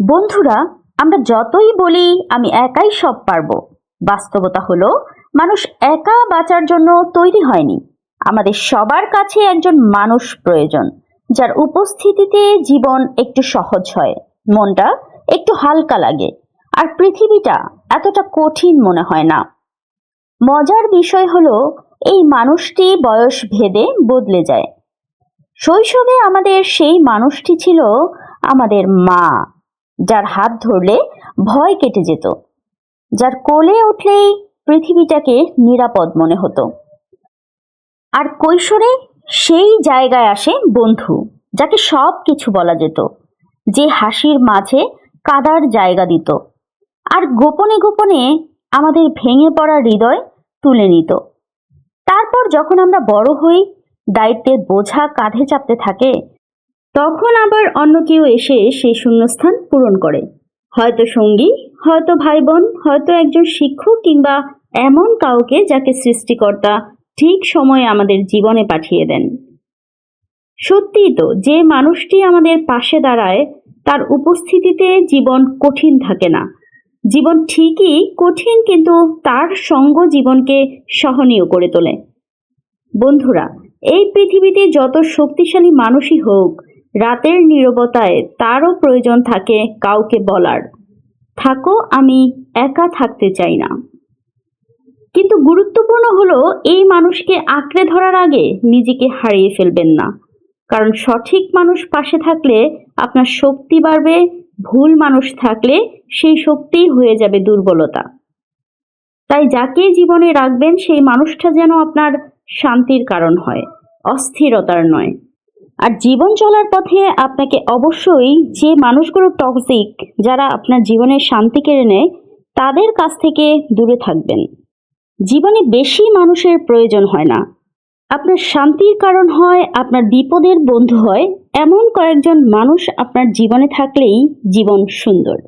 বন্ধুরা, আমরা যতই বলি, আমি একাই সব পারব। বাস্তবতা হলো, মানুষ একা বাঁচার জন্য তৈরি হয়নি। আমাদের সবার কাছে একজন মানুষ প্রয়োজন, যার উপস্থিতিতে জীবন একটু সহজ হয়, মনটা একটু হালকা লাগে, আর পৃথিবীটা এতটা কঠিন মনে হয় না। মজার বিষয় হলো, এই মানুষটি বয়স ভেদে বদলে যায়। শৈশবে আমাদের সেই মানুষটি ছিল আমাদের মা। যার হাত ধরলে ভয় কেটে যেত, যার কোলে উঠলেই পৃথিবীটাকে নিরাপদ মনে হতো। আর কৈশোরে সেই জায়গায় আসে বন্ধু, যাকে সব কিছু বলা যেত, যে হাসির মাঝে কাদার জায়গা দিত আর গোপনে গোপনে আমাদের ভেঙে পড়া হৃদয় তুলে নিত। তারপর যখন আমরা বড় হই, দায়িত্বের বোঝা কাঁধে চাপতে থাকে তখন আবার অন্য কেউ এসে সেই শূন্যস্থান পূরণ করে। হয়তো সঙ্গী, হয়তো ভাই বোন হয়তো একজন শিক্ষক কিংবা এমন কাউকে যাকে সৃষ্টিকর্তা ঠিক সময়ে আমাদের জীবনে পাঠিয়ে দেন। সত্যিই তো, যে মানুষটি আমাদের পাশে দাঁড়ায়, তার উপস্থিতিতে জীবন কঠিন থাকে না। জীবন ঠিকই কঠিন কিন্তু তার সঙ্গ জীবনকে সহনীয় করে তোলে। বন্ধুরা, এই পৃথিবীতে যত শক্তিশালী মানুষই হোক রাতের নীরবতায় তারও প্রয়োজন থাকে কাউকে বলার। থাকো, আমি একা থাকতে চাই না। কিন্তু গুরুত্বপূর্ণ হলো, এই মানুষকে আঁকড়ে ধরার আগে নিজেকে হারিয়ে ফেলবেন না। কারণ সঠিক মানুষ পাশে থাকলে আপনার শক্তি বাড়বে, ভুল মানুষ থাকলে সেই শক্তিই হয়ে যাবে দুর্বলতা। তাই যাকে জীবনে রাখবেন, সেই মানুষটা যেন আপনার শান্তির কারণ হয়, অস্থিরতার নয়। আর জীবন চলার পথে আপনাকে অবশ্যই যে মানুষগুলো টক্সিক যারা আপনার জীবনের শান্তি কেড়ে নেয়, তাদের কাছ থেকে দূরে থাকবেন। জীবনে বেশি মানুষের প্রয়োজন হয় না। আপনার শান্তির কারণ হয়, আপনার বিপদের বন্ধু হয়, এমন কয়েকজন মানুষ আপনার জীবনে থাকলেই জীবন সুন্দর।